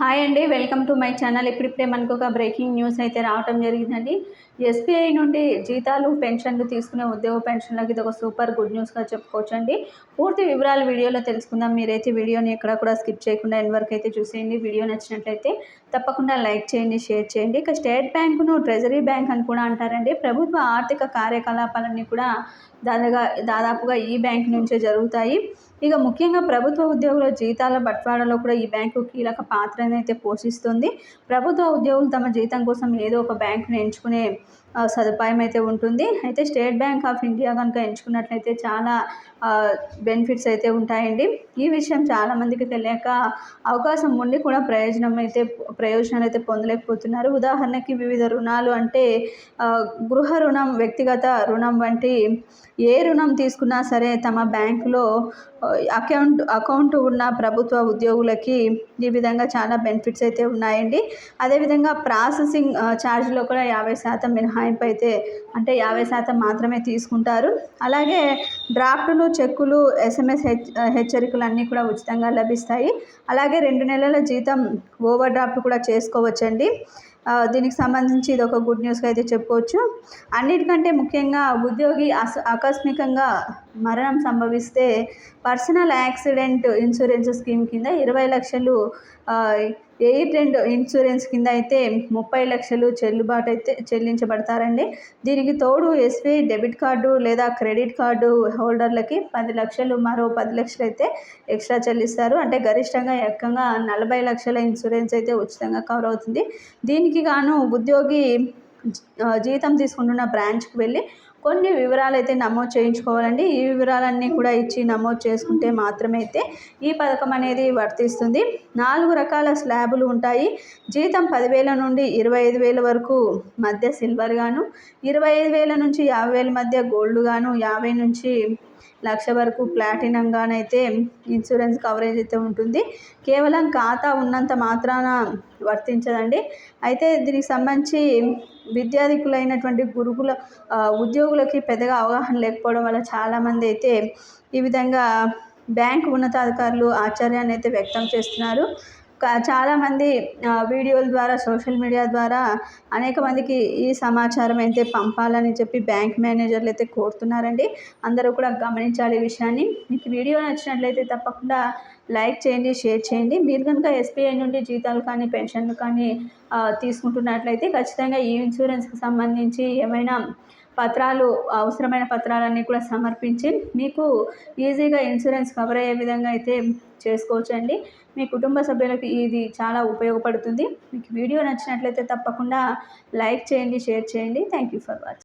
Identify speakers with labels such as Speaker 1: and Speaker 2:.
Speaker 1: Hi అండి welcome to my channel. ఇప్పుడిప్పుడే మనకు ఒక బ్రేకింగ్ న్యూస్ అయితే రావడం జరిగిందండి. ఎస్బీఐ నుండి జీతాలు పెన్షన్లు తీసుకునే ఉద్యోగ పెన్షన్లకు ఇది ఒక సూపర్ గుడ్ న్యూస్గా చెప్పుకోవచ్చు అండి పూర్తి వివరాలు వీడియోలో తెలుసుకుందాం. మీరైతే వీడియోని ఎక్కడ కూడా స్కిప్ చేయకుండా ఎన్వర్క్ వరకు అయితే చూసేయండి. వీడియో నచ్చినట్లయితే తప్పకుండా లైక్ చేయండి షేర్ చేయండి. ఇక స్టేట్ బ్యాంకును ట్రెజరీ బ్యాంక్ అని కూడా అంటారండి. ప్రభుత్వ ఆర్థిక కార్యకలాపాలన్నీ కూడా దాదాగా దాదాపుగా ఈ బ్యాంక్ నుంచే జరుగుతాయి. ఇక ముఖ్యంగా ప్రభుత్వ ఉద్యోగుల జీతాల బట్వాడలో కూడా ఈ బ్యాంకు కీలక పాత్రనైతే అయితే పోషిస్తుంది. ప్రభుత్వ ఉద్యోగులు తమ జీతం కోసం ఏదో ఒక బ్యాంకును ఎంచుకునే సదుపాయం అయితే ఉంటుంది. అయితే స్టేట్ బ్యాంక్ ఆఫ్ ఇండియా కనుక ఎంచుకున్నట్లయితే చాలా బెనిఫిట్స్ అయితే ఉంటాయండి. ఈ విషయం చాలామందికి తెలియక అవకాశం ఉండి కూడా ప్రయోజనం అయితే ప్రయోజనాలు అయితే పొందలేకపోతున్నారు. ఉదాహరణకి వివిధ రుణాలు అంటే గృహ రుణం వ్యక్తిగత రుణం వంటి ఏ రుణం తీసుకున్నా సరే తమ బ్యాంకులో అకౌంట్ అకౌంట్ ఉన్న ప్రభుత్వ ఉద్యోగులకి ఈ విధంగా చాలా బెనిఫిట్స్ అయితే ఉన్నాయండి. అదేవిధంగా ప్రాసెసింగ్ ఛార్జ్లో కూడా యాభై శాతం మినహా మినహాయింపు అయితే అంటే యాభై శాతం మాత్రమే తీసుకుంటారు. అలాగే డ్రాఫ్టులు చెక్కులు ఎస్ఎంఎస్ హెచ్ హెచ్చరికలు అన్నీ కూడా ఉచితంగా లభిస్తాయి. అలాగే రెండు నెలల జీతం ఓవర్ డ్రాఫ్ట్ కూడా చేసుకోవచ్చండి. దీనికి సంబంధించి ఇది ఒక గుడ్ న్యూస్గా అయితే చెప్పుకోవచ్చు. అన్నిటికంటే ముఖ్యంగా ఉద్యోగి అస ఆకస్మికంగా మరణం సంభవిస్తే పర్సనల్ యాక్సిడెంట్ ఇన్సూరెన్స్ స్కీమ్ కింద ఇరవై లక్షలు ఎయిట్ అండ్ ఇన్సూరెన్స్ కింద అయితే ముప్పై లక్షలు చెల్లుబాటు అయితే చెల్లించబడతారండి. దీనికి తోడు ఎస్బీఐ డెబిట్ కార్డు లేదా క్రెడిట్ కార్డు హోల్డర్లకి పది లక్షలు మరో పది లక్షలు అయితే ఎక్స్ట్రా చెల్లిస్తారు. అంటే గరిష్టంగా ఏకంగా నలభై లక్షల ఇన్సూరెన్స్ అయితే ఉచితంగా కవర్ అవుతుంది. దీనికి గాను ఉద్యోగి జీతం తీసుకుంటున్న బ్రాంచ్కి వెళ్ళి కొన్ని వివరాలు అయితే నమోదు చేయించుకోవాలండి. ఈ వివరాలన్నీ కూడా ఇచ్చి నమోదు చేసుకుంటే మాత్రమే అయితే ఈ పథకం అనేది వర్తిస్తుంది. నాలుగు రకాల స్లాబులు ఉంటాయి. జీతం పదివేల నుండి ఇరవై ఐదు వేల వరకు మధ్య సిల్వర్ గాను ఇరవై ఐదు వేల నుంచి యాభై వేల మధ్య గోల్డ్ గాను యాభై నుంచి లక్ష వరకు ప్లాటినంగానైతే ఇన్సూరెన్స్ కవరేజ్ అయితే ఉంటుంది. కేవలం ఖాతా ఉన్నంత మాత్రాన వర్తించదండి. అయితే దీనికి సంబంధించి విద్యాధికులైనటువంటి గురుకుల ఉద్యోగులకి పెద్దగా అవగాహన లేకపోవడం వల్ల చాలామంది అయితే ఈ విధంగా బ్యాంక్ ఉన్నతాధికారులు ఆశ్చర్యాన్ని అయితే వ్యక్తం చేస్తున్నారు. చాలామంది వీడియోల ద్వారా సోషల్ మీడియా ద్వారా అనేక మందికి ఈ సమాచారం అయితే పంపాలని చెప్పి బ్యాంక్ మేనేజర్లు అయితే కోరుతున్నారండి. అందరూ కూడా గమనించాలి ఈ విషయాన్ని. మీకు వీడియో నచ్చినట్లయితే తప్పకుండా లైక్ చేయండి షేర్ చేయండి. మీరు కనుక ఎస్బీఐ నుండి జీతాలు కానీ పెన్షన్లు కానీ తీసుకుంటున్నట్లయితే ఖచ్చితంగా ఈ ఇన్సూరెన్స్కి సంబంధించి ఏమైనా పత్రాలు అవసరమైన పత్రాలన్నీ కూడా సమర్పించి మీకు ఈజీగా ఇన్సూరెన్స్ కవర్ అయ్యే విధంగా అయితే చేసుకోవచ్చండి. మీ కుటుంబ సభ్యులకి ఇది చాలా ఉపయోగపడుతుంది. మీకు వీడియో నచ్చినట్లయితే తప్పకుండా లైక్ చేయండి షేర్ చేయండి. Thank you for watching